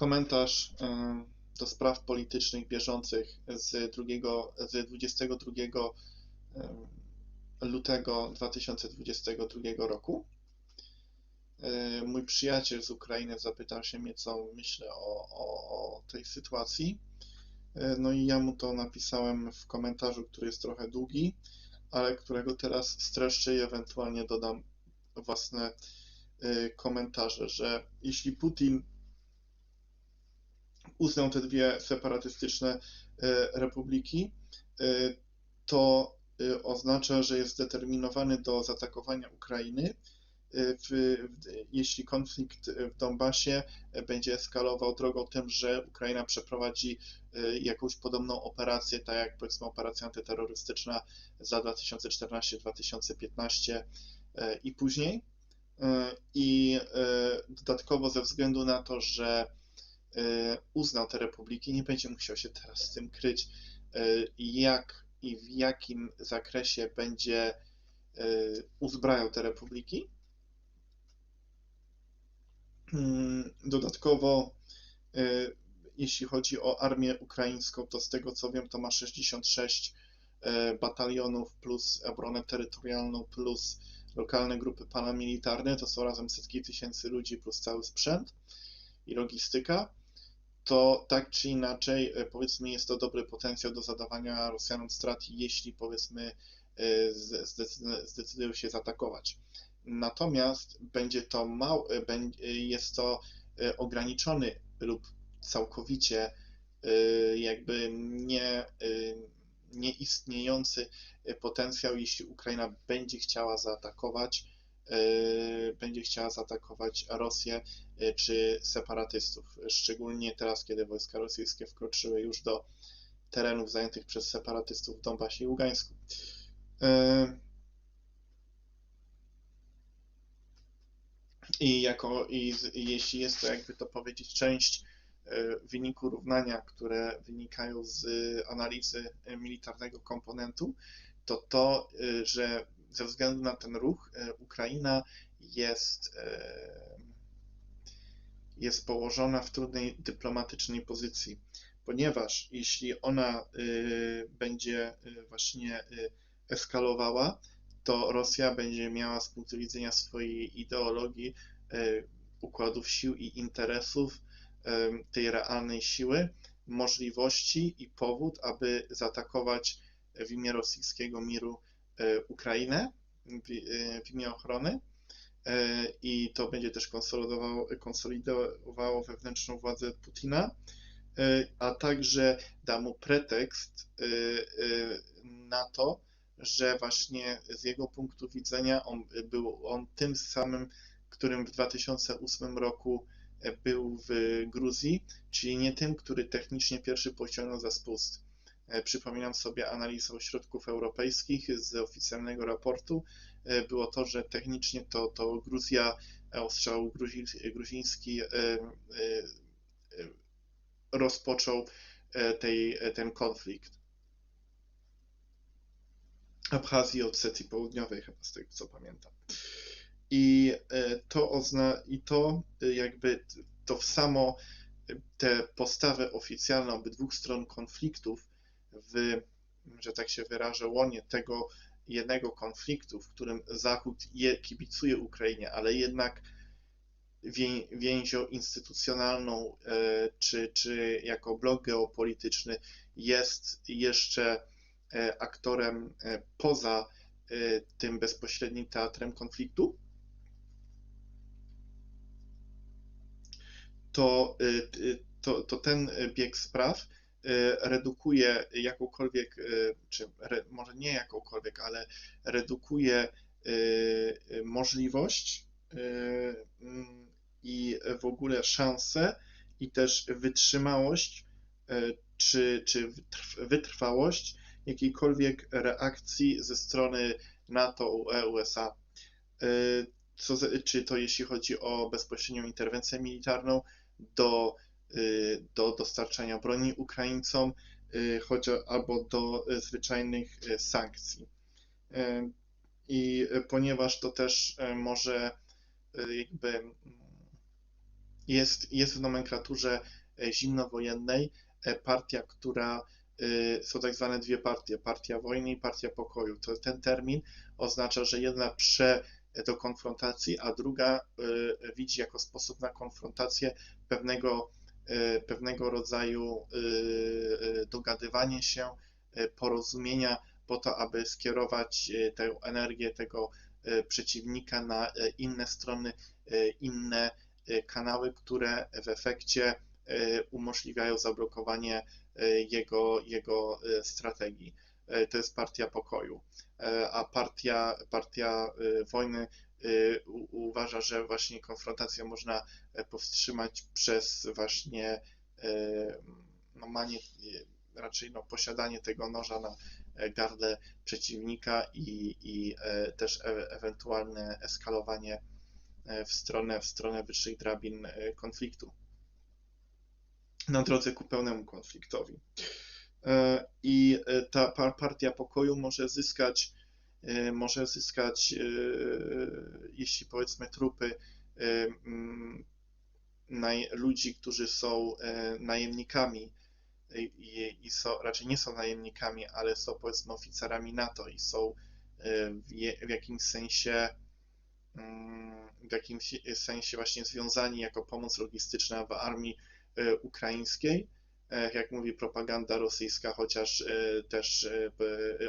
komentarz do spraw politycznych bieżących z, z 22 lutego 2022 roku. Mój przyjaciel z Ukrainy zapytał się mnie, co myślę o, o, o tej sytuacji. No i ja mu to napisałem w komentarzu, który jest trochę długi, ale którego teraz streszczę i ewentualnie dodam własne komentarze, że jeśli Putin uznał te dwie separatystyczne e, republiki, e, to e, oznacza, że jest zdeterminowany do zaatakowania Ukrainy. W, jeśli konflikt w Donbasie będzie eskalował drogą tym, że Ukraina przeprowadzi jakąś podobną operację, tak jak powiedzmy operacja antyterrorystyczna za 2014-2015 i później. I dodatkowo ze względu na to, że uznał te republiki, nie będzie musiał się teraz z tym kryć, e, jak i w jakim zakresie będzie e, uzbrajał te republiki. Mm, dodatkowo, jeśli chodzi o armię ukraińską, to z tego co wiem, to ma 66 batalionów plus obronę terytorialną plus lokalne grupy paramilitarne, to są razem setki tysięcy ludzi plus cały sprzęt i logistyka to tak czy inaczej, e, powiedzmy, jest to dobry potencjał do zadawania Rosjanom strat, jeśli powiedzmy e, zdecydują się zaatakować. Natomiast będzie to mało, e, jest to ograniczony lub całkowicie jakby nie, nieistniejący potencjał, jeśli Ukraina będzie chciała zaatakować będzie chciała zaatakować Rosję e, czy separatystów. Szczególnie teraz, kiedy wojska rosyjskie wkroczyły już do terenów zajętych przez separatystów w Donbasie i Ługańsku. E, I, jako, i, i jeśli jest to, jakby to powiedzieć, część wyniku równania, które wynikają z analizy militarnego komponentu, to to, że ze względu na ten ruch e, Ukraina jest, e, jest położona w trudnej dyplomatycznej pozycji, ponieważ jeśli ona e, będzie właśnie eskalowała, to Rosja będzie miała z punktu widzenia swojej ideologii, układów sił i interesów tej realnej siły możliwości i powód, aby zaatakować w imię rosyjskiego miru Ukrainę w, e, w imię ochrony e, i to będzie też konsolidowało, konsolidowało wewnętrzną władzę Putina, a także da mu pretekst na to, że właśnie z jego punktu widzenia on był on tym samym, którym w 2008 roku był w Gruzji, czyli nie tym, który technicznie pierwszy pociągnął za spust. E, przypominam sobie analizę środków europejskich z oficjalnego raportu. E, było to, że technicznie to, to Gruzja, e, ostrzał gruziński rozpoczął tej, ten konflikt. Abchazji od Setii Południowej, chyba z tego co pamiętam. I to, ozna, i to jakby to samo te postawy oficjalne obydwu stron konfliktów w, że tak się wyrażę, łonie tego jednego konfliktu, w którym Zachód je, kibicuje Ukrainie, ale jednak wię, więzią instytucjonalną e, czy, czy jako blok geopolityczny jest jeszcze e, aktorem e, poza tym bezpośrednim teatrem konfliktu, to, to, to ten bieg spraw redukuje jakąkolwiek, y, czy może nie jakąkolwiek, ale redukuje y, możliwość mm, i w ogóle szanse i też wytrzymałość czy, czy wytrwałość jakiejkolwiek reakcji ze strony NATO, UE, USA. Co, czy to jeśli chodzi o bezpośrednią interwencję militarną do Y, do dostarczania broni Ukraińcom, y, choć albo do zwyczajnych y, sankcji. I ponieważ to też może jakby jest, jest w nomenklaturze zimnowojennej partia, która są tak zwane dwie partie, partia wojny i partia pokoju. To ten termin oznacza, że jedna prze do konfrontacji, a druga widzi jako sposób na konfrontację pewnego, pewnego rodzaju dogadywanie się, porozumienia po to, aby skierować tę energię tego przeciwnika na inne strony, inne kanały, które w efekcie umożliwiają zablokowanie jego, jego strategii. To jest partia pokoju. A partia, partia wojny uważa, że właśnie konfrontację można powstrzymać przez właśnie no, manie, raczej no, posiadanie tego noża na gardle przeciwnika i, i też e ewentualne eskalowanie w stronę, w stronę wyższych drabin konfliktu na drodze ku pełnemu konfliktowi. E, I e, ta partia pokoju może zyskać, e, może zyskać, jeśli powiedzmy trupy mm, ludzi, którzy są najemnikami i, i są, raczej nie są najemnikami, ale są powiedzmy oficerami NATO i są w, w jakimś sensie mm, w jakimś sensie właśnie związani jako pomoc logistyczna w armii ukraińskiej, jak mówi propaganda rosyjska, chociaż e, też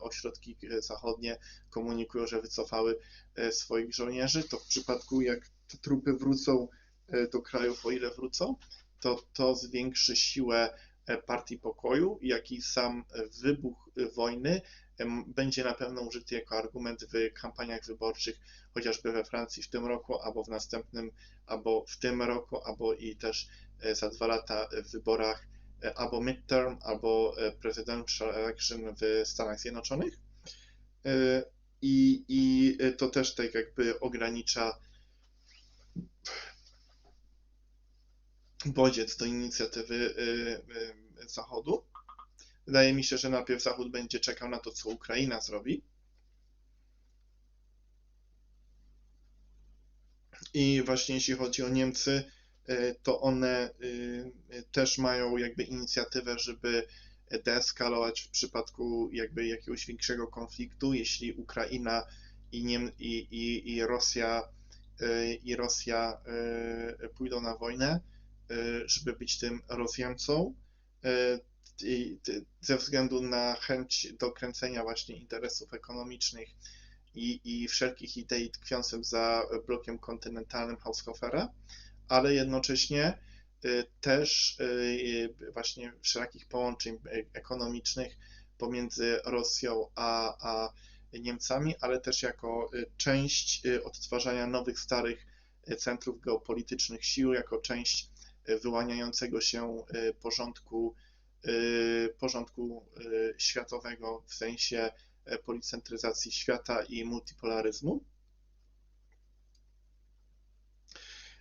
ośrodki zachodnie komunikują, że wycofały swoich żołnierzy, to w przypadku jak te trupy wrócą do krajów, o ile wrócą, to to zwiększy siłę partii pokoju, jak i sam wybuch wojny będzie na pewno użyty jako argument w kampaniach wyborczych, chociażby we Francji w tym roku, albo w następnym, albo w tym roku, albo i też E, za dwa lata w wyborach e, albo midterm, albo e, presidential election w Stanach Zjednoczonych. I, I to też tak jakby ogranicza bodziec do inicjatywy Zachodu. Wydaje mi się, że najpierw Zachód będzie czekał na to, co Ukraina zrobi. I właśnie jeśli chodzi o Niemcy, E, to one y, też mają jakby inicjatywę, żeby deeskalować w przypadku jakby jakiegoś większego konfliktu, jeśli Ukraina i, Niem i, i, i Rosja y, i Rosja y, pójdą na wojnę, żeby być tym rozjemcą ze względu na chęć dokręcenia właśnie interesów ekonomicznych i, i wszelkich idei tkwiących za blokiem kontynentalnym Haushofera, ale jednocześnie y, też y, właśnie wszelakich połączeń ekonomicznych pomiędzy Rosją a, a Niemcami, ale też jako y, część odtwarzania nowych, starych centrów geopolitycznych sił, jako część wyłaniającego się porządku, porządku światowego w sensie policentryzacji świata i multipolaryzmu. E,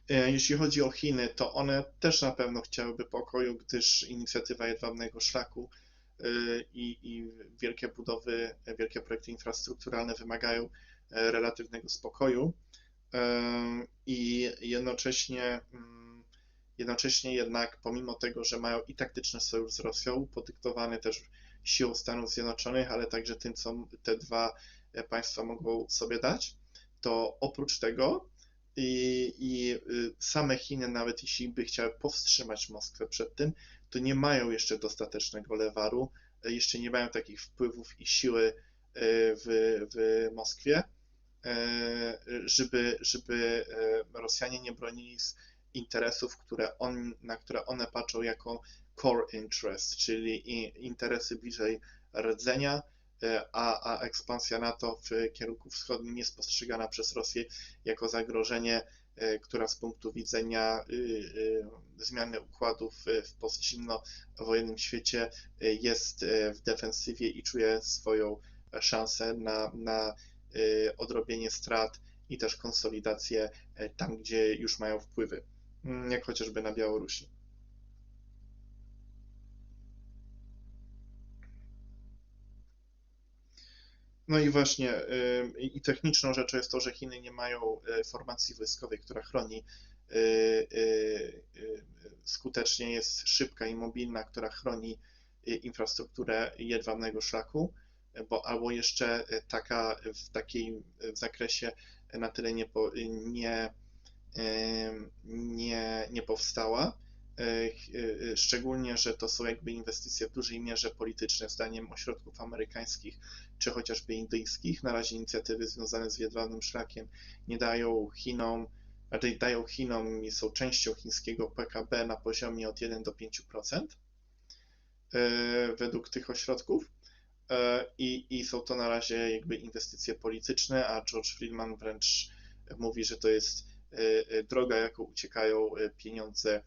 jeśli chodzi o Chiny, to one też na pewno chciałyby pokoju, gdyż inicjatywa jedwabnego szlaku e, i, i wielkie budowy, wielkie projekty infrastrukturalne wymagają e, relatywnego spokoju. I jednocześnie, mm, jednocześnie jednak pomimo tego, że mają i taktyczny sojusz z Rosją, podyktowany też siłą Stanów Zjednoczonych, ale także tym, co te dwa państwa mogą sobie dać, to oprócz tego i, i y, same Chiny, nawet jeśli by chciały powstrzymać Moskwę przed tym, to nie mają jeszcze dostatecznego lewaru, e, jeszcze nie mają takich wpływów i siły e, w, w Moskwie, żeby, żeby Rosjanie nie bronili interesów, które on, na które one patrzą jako core interest, czyli interesy bliżej rdzenia, a, a ekspansja NATO w kierunku wschodnim jest postrzegana przez Rosję jako zagrożenie, e, która z punktu widzenia y, y, zmiany układów w postzimnowojennym świecie e, jest w defensywie i czuje swoją szansę na, na odrobienie strat i też konsolidację tam, gdzie już mają wpływy, mm, jak chociażby na Białorusi. No i właśnie i techniczną rzeczą jest to, że Chiny nie mają e, formacji wojskowej, która chroni skutecznie jest szybka i mobilna, która chroni infrastrukturę jedwabnego szlaku, bo albo jeszcze taka w takim zakresie na tyle nie, nie, nie, nie powstała, szczególnie, że to są jakby inwestycje w dużej mierze polityczne, zdaniem ośrodków amerykańskich czy chociażby indyjskich. Na razie inicjatywy związane z jedwabnym szlakiem nie dają Chinom, raczej dają Chinom i są częścią chińskiego PKB na poziomie od 1 do 5% e, według tych ośrodków. I, I są to na razie jakby inwestycje polityczne, a George Friedman wręcz mówi, że to jest E, e, droga, jaką uciekają e, pieniądze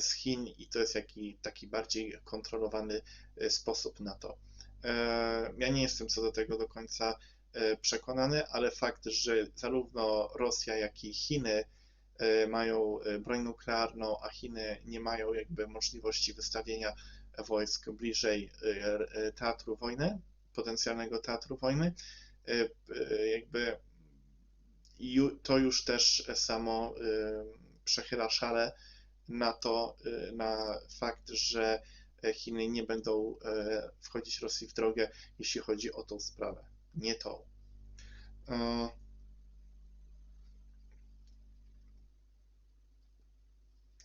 z Chin i to jest jaki, taki bardziej kontrolowany sposób na to. Ja nie jestem co do tego do końca przekonany, ale fakt, że zarówno Rosja, jak i Chiny mają broń nuklearną, a Chiny nie mają jakby możliwości wystawienia wojsk bliżej teatru wojny, potencjalnego teatru wojny, jakby to już też samo przechyla szale na to, na fakt, że Chiny nie będą y, wchodzić Rosji w drogę, jeśli chodzi o tą sprawę. Nie tą.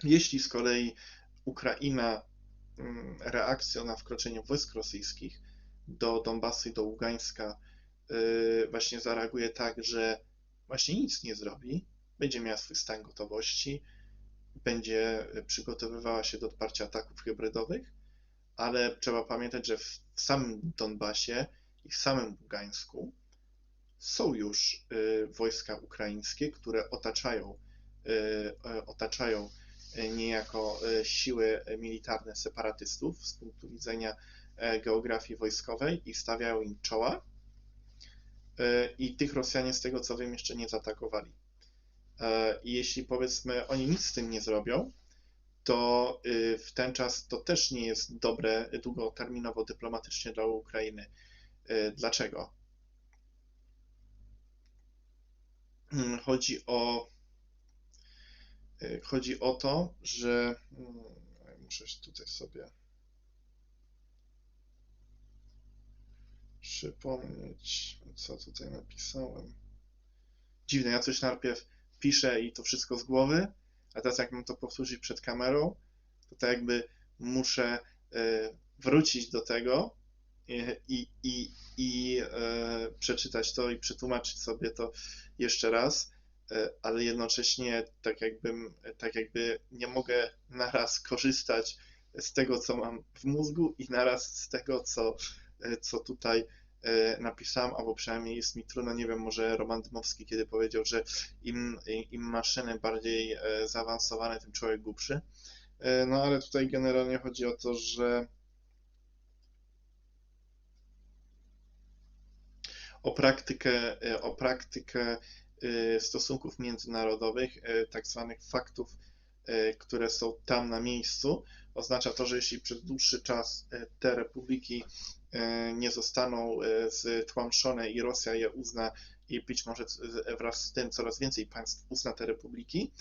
Jeśli z kolei Ukraina mm, reakcją na wkroczenie wojsk rosyjskich do Donbasu i do Ługańska właśnie zareaguje tak, że właśnie nic nie zrobi, będzie miała swój stan gotowości, będzie przygotowywała się do odparcia ataków hybrydowych, ale trzeba pamiętać, że w samym Donbasie i w samym Ługańsku są już y, wojska ukraińskie, które otaczają, y, otaczają niejako y, siły militarne separatystów z punktu widzenia e, geografii wojskowej i stawiają im czoła i tych Rosjanie, z tego co wiem, jeszcze nie zaatakowali. E, I jeśli powiedzmy oni nic z tym nie zrobią, to y, w ten czas to też nie jest dobre długoterminowo dyplomatycznie dla Ukrainy. E, dlaczego? Hmm, chodzi o chodzi o to, że hmm, muszę tutaj sobie przypomnieć, co tutaj napisałem. Dziwne, ja coś najpierw piszę i to wszystko z głowy, a teraz jak mam to powtórzyć przed kamerą, to tak jakby muszę e, wrócić do tego i, i, i e, przeczytać to i przetłumaczyć sobie to jeszcze raz, e, ale jednocześnie tak jakbym, tak jakby nie mogę naraz korzystać z tego, co mam w mózgu i naraz z tego, co co tutaj napisałem, albo przynajmniej jest mi trudno, nie wiem, może Roman Dmowski kiedy powiedział, że im, im maszyny bardziej e, zaawansowane, tym człowiek głupszy. No ale tutaj generalnie chodzi o to, że o praktykę, o praktykę stosunków międzynarodowych, tak zwanych faktów, które są tam na miejscu. Oznacza to, że jeśli przez dłuższy czas te republiki E, nie zostaną e, stłamszone i Rosja je uzna i być może wraz z tym coraz więcej państw uzna te republiki,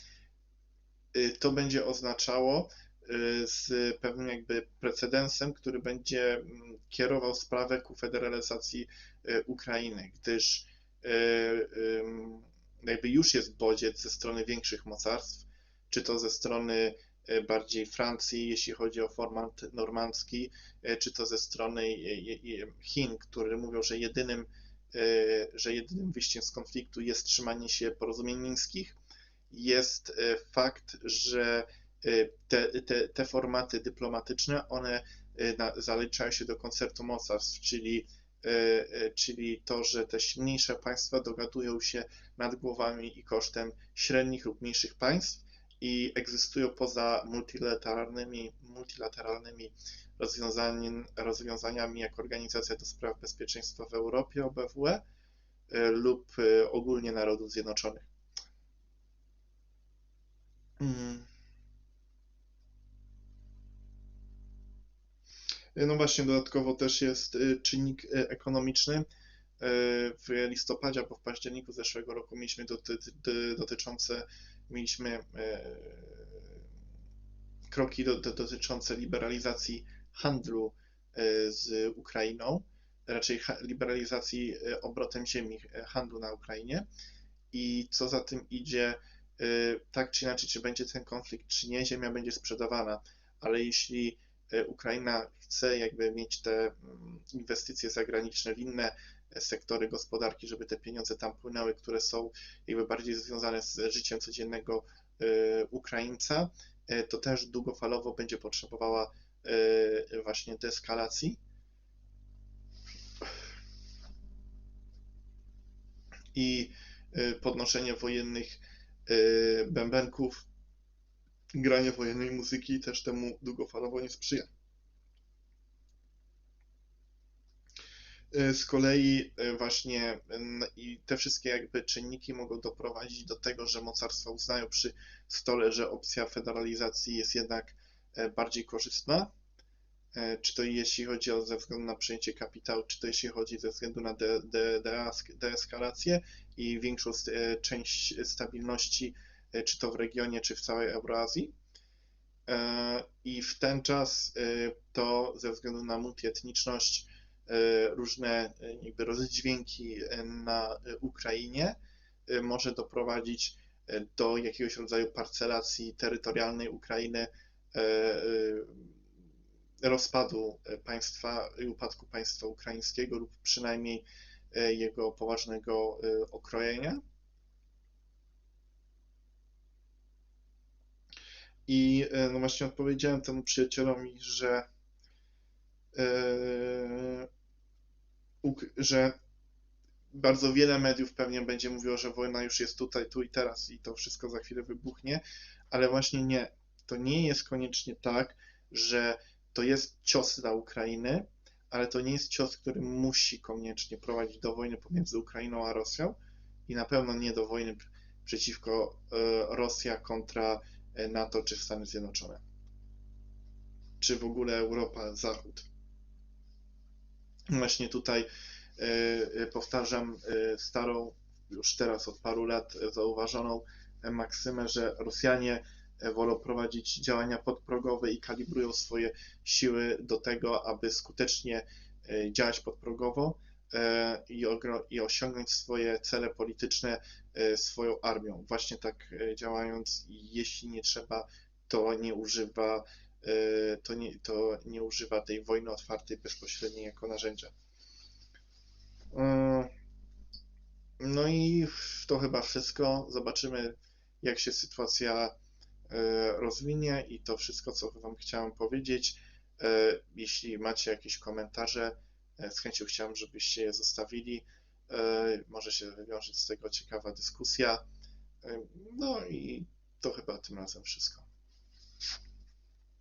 e, to będzie oznaczało z pewnym jakby precedensem, który będzie mm, kierował sprawę ku federalizacji Ukrainy, gdyż jakby już jest bodziec ze strony większych mocarstw, czy to ze strony E, bardziej Francji, jeśli chodzi o format normandzki, e, czy to ze strony e, Chin, które mówią, że jedynym, że jedynym wyjściem z konfliktu jest trzymanie się porozumień mińskich, jest fakt, że te, te, te formaty dyplomatyczne, one zaliczają się do koncertu mocarstw, czyli, czyli to, że te silniejsze państwa dogadują się nad głowami i kosztem średnich lub mniejszych państw, i egzystują poza multilateralnymi, multilateralnymi rozwiązaniami, jak Organizacja do Spraw Bezpieczeństwa w Europie, OBWE, e, lub e, ogólnie Narodów Zjednoczonych. Hmm. No właśnie, dodatkowo też jest e, czynnik ekonomiczny. W listopadzie albo w październiku zeszłego roku mieliśmy doty, dotyczące mieliśmy kroki do, do, dotyczące liberalizacji handlu z Ukrainą, raczej liberalizacji obrotem ziemi, handlu na Ukrainie. I co za tym idzie, tak czy inaczej, czy będzie ten konflikt, czy nie, ziemia będzie sprzedawana, ale jeśli Ukraina chce jakby mieć te mm, inwestycje zagraniczne w inne sektory gospodarki, żeby te pieniądze tam płynęły, które są jakby bardziej związane z życiem codziennego Ukraińca, to też długofalowo będzie potrzebowała właśnie deeskalacji. I podnoszenie wojennych bębenków, granie wojennej muzyki też temu długofalowo nie sprzyja. Z kolei właśnie i te wszystkie jakby czynniki mogą doprowadzić do tego, że mocarstwa uznają przy stole, że opcja federalizacji jest jednak bardziej korzystna, czy to jeśli chodzi o ze względu na przejęcie kapitału, czy to jeśli chodzi ze względu na de, de, de, deeskalację i większą część stabilności, czy to w regionie, czy w całej Euroazji. I w ten czas to ze względu na multietniczność, różne jakby rozdźwięki na Ukrainie może doprowadzić do jakiegoś rodzaju parcelacji terytorialnej Ukrainy, rozpadu państwa i upadku państwa ukraińskiego lub przynajmniej jego poważnego okrojenia. I no właśnie odpowiedziałem temu przyjacielowi, że, że bardzo wiele mediów pewnie będzie mówiło, że wojna już jest tutaj, tu i teraz i to wszystko za chwilę wybuchnie, ale właśnie nie. To nie jest koniecznie tak, że to jest cios dla Ukrainy, ale to nie jest cios, który musi koniecznie prowadzić do wojny pomiędzy Ukrainą a Rosją i na pewno nie do wojny przeciwko e, Rosja kontra e, NATO czy Stany Zjednoczone, czy w ogóle Europa, Zachód. Właśnie tutaj e, powtarzam starą, już teraz od paru lat zauważoną maksymę, że Rosjanie wolą prowadzić działania podprogowe i kalibrują swoje siły do tego, aby skutecznie e, działać podprogowo e, i, osiągnąć swoje cele polityczne e, swoją armią. Właśnie tak działając, jeśli nie trzeba, to nie używa, to nie, to nie używa tej wojny otwartej bezpośredniej jako narzędzia. No i to chyba wszystko. Zobaczymy, jak się sytuacja E, rozwinie i to wszystko, co Wam chciałem powiedzieć. E, jeśli macie jakieś komentarze, e, z chęcią chciałem, żebyście je zostawili. Może się wywiąże z tego ciekawa dyskusja. No i to chyba tym razem wszystko.